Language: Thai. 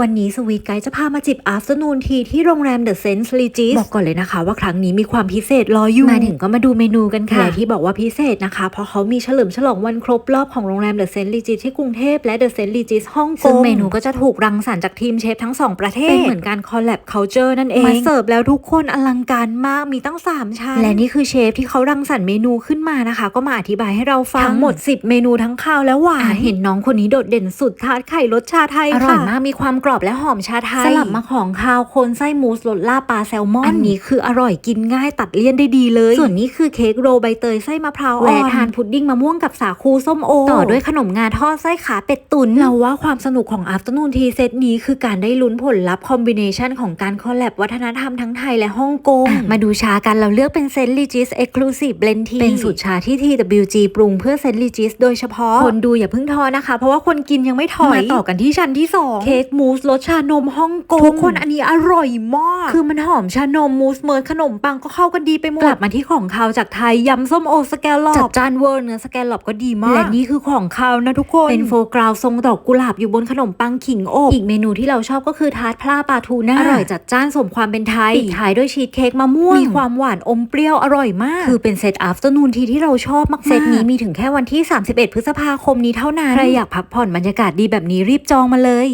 วันนี้สวีทไกด์จะพามาจิบ afternoon tea ที่โรงแรม The Sense Regis บอกก่อนเลยนะคะว่าครั้งนี้มีความพิเศษรออยู่ มาถึงก็มาดูเมนูกันค่ะและที่บอกว่าพิเศษนะคะ เพราะเขามีเฉลิมฉลองวันครบรอบของโรงแรม The Sense Regis ที่กรุงเทพและ The Sense Regis ฮ่องกงซึ่งเมนูก็จะถูกรังสรรค์จากทีมเชฟทั้งสองประเทศ เป็นเหมือนการ collab culture นั่นเองมาเสิร์ฟแล้วทุกคนอลังการมากมีตั้ง3ชั้นและนี่คือเชฟที่เขารังสรรค์เมนูขึ้นมานะคะ ก็มาอธิบายให้เราฟังทั้งหมด 10 เมนูทั้งข้าวและหวานเห็นน้องคนนี้โดดเด่นสุดทาดไข่รสชาไทยอร่อยค่ะมากมีความกรอบและหอมชาไทย สลับมาของคาวโคนไส้มูสรสลาบปลาแซลมอน อันนี้คืออร่อยกินง่ายตัดเลี่ยนได้ดีเลย ส่วนนี้คือเค้กโรลใบเตยไส้มะพร้าวอ่อนและทานพุดดิ้งมะม่วงกับสาคูส้มโอ ต่อด้วยขนมงาทอดไส้ขาเป็ดตุนเราว่าความสนุกของ afternoon tea เซตนี้คือการได้ลุ้นผลลัพธ์คอมบิเนชันของการคอลแลบวัฒนธรรมทั้งไทยและฮ่องกง มาดูชากันเราเลือกเป็นเซนต์ลิจิสเอ็กซ์คลูซีฟเบลนทีเป็นสูตรชาที่ TWG ปรุงเพื่อเซนต์ลิจิสโดยเฉพาะคนดูอย่าเพิ่งท้อนะคะ เพราะว่าคนกินยังไม่ถอยมาต่อกันที่ชั้นที่2เค้กมูสรสชานมฮ่องกงทุกคนอันนี้อร่อยมาก คือมันหอมชานมมูสเมิร์ดขนมปังก็เข้ากันดีไปหมด กลับมาที่ของคาวจากไทยยำส้มโอสแกลลอปจัดจานเวอร์เนื้อสแกลลอปก็ดีมาก และนี่คือของคาวนะทุกคน เป็นโฟกราวทรงดอกกุหลาบอยู่บนขนมปังขิงอบอีกเมนูที่เราชอบก็คือทาร์ตพลาปลาทูน่าอร่อยจัดจ้านสมความเป็นไทยปิดท้ายด้วยชีสเค้กมะม่วงมีความหวานอมเปรี้ยวอร่อยมาก คือเป็นเซตอัฟเตอร์นูนทีที่เราชอบมากๆเซตนี้มีถึงแค่วันที่ 31 พฤษภาคมนี้เท่านั้นใครอยากพักผ่อนบรรยากาศดีแบบนี้รีบจองมาเลย